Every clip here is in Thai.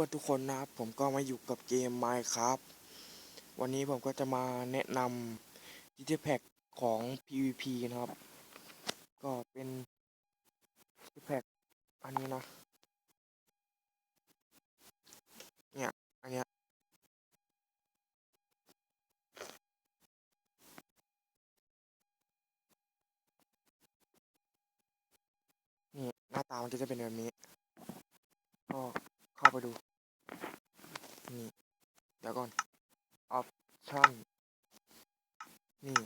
พื่อนทุกคนนะครับ ผมก็มาอยู่กับเกม Minecraft วันนี้ผมก็จะมาแนะนำ d t p a c ของ PVP นะครับ ก็เป็น d t p a c อันนี้นะ เนี่ย อันเนี้ยนี่หน้าตามันก็จะเป็นแบบนี้ ก็เข้าไปดู เดี๋ยวก่อน ออปชั่น นี่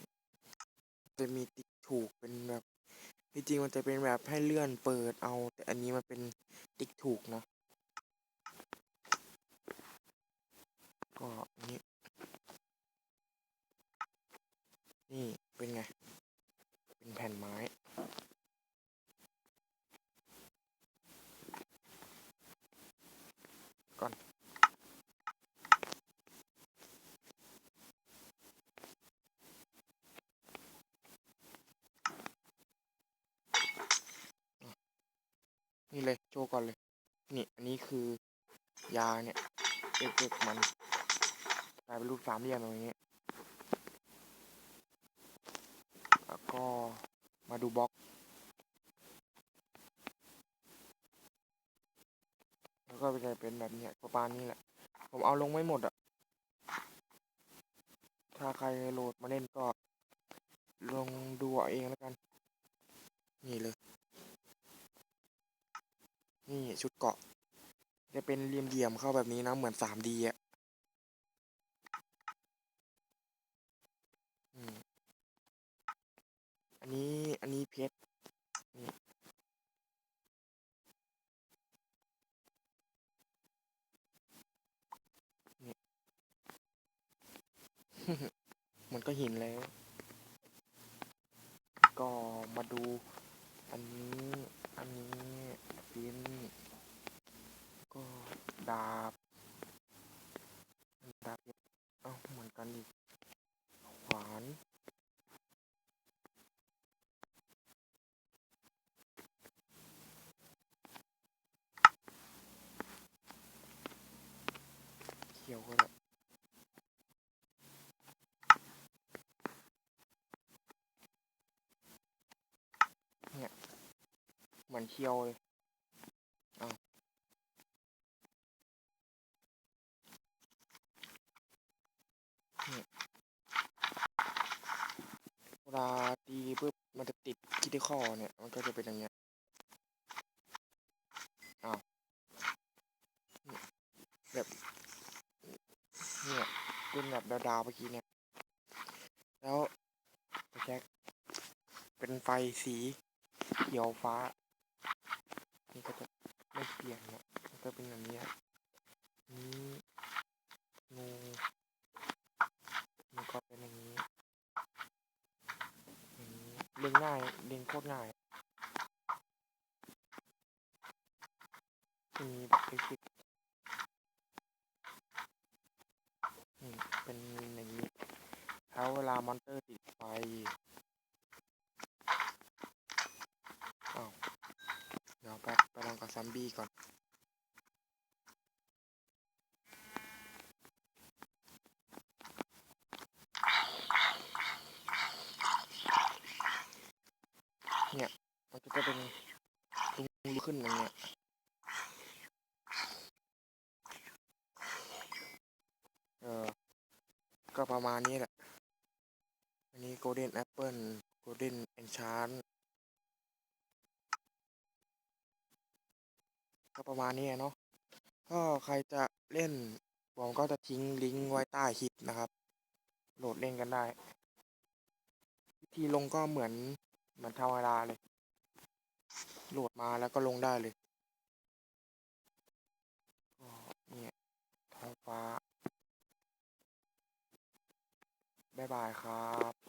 จะมีติ๊กถูกเป็นแบบจริงๆมันจะเป็นแบบให้เลื่อนเปิดเอา แต่อันนี้มันเป็นติ๊กถูกนะ ก็นนี้ นี่เป็นไง เป็นแผ่นไม้ นี่เลยโชว์ก่อนเลย นี่อันนี้คือยาเนี่ยเอฟเฟกต์มันกลายเป็นรูปสามเหลี่ยมอย่างนี้แล้วก็มาดูบล็อก แล้วก็จะเป็นแบบเนี้ยประมาณนี้แหละ ผมเอาลงไม่หมดอะถ้าใครโหลดมาเล่นก็ลองดูเอาเองแล้วกัน นี่เลย นี่ชุดเกาะ จะเป็นเหลี่ยมๆเข้าแบบนี้นะเหมือน 3D อะอืมอันนี้อันนี้เพชรนี่นี่มันก็หินแล้ว ก็มาดู อันนี้ อันนี้ฟิ เขียวก็ได้เนี่ยเหมือนเคียวเลยเอาเนี่ยเวลาตีปุ๊บมันจะติดคิติคอเนี่ย มันก็จะเป็นอย่างเงี้ยอ้าวเนี่ยแบบ เป็นแบบดาวๆเมื่อกี้เนี่ย แล้วแช็คเป็นไฟสีเขียวฟ้า นี่ก็จะไม่เปลี่ยนเนี่ยมันก็เป็นอย่างนี้นี่งูมันก็เป็นอย่างนี้อย่างนี้เล่นง่ายเล่นโคตรง่ายมีแบบเบสิกนี่ แล้วเวลามอนเตอร์ติดไฟอ้าวเดี๋ยวแป๊บไปลองกับซัมบี้ก่อน เนี่ย มันจะเป็นลุงลุกขึ้นอย่างเงี้ยเออ ก็ประมาณนี้แหละ อันนี้ Golden Apple Golden Enchant ก็ประมาณนี้เนาะก็ใครจะเล่นผมก็จะทิ้งลิงก์ไว้ใต้คลิปนะครับ โหลดเล่นกันได้ วิธีลงก็เหมือนเหมือนธรรมดาเลย โหลดมาแล้วก็ลงได้เลยก็เนี่ยท้องฟ้า บ๊ายบายครับ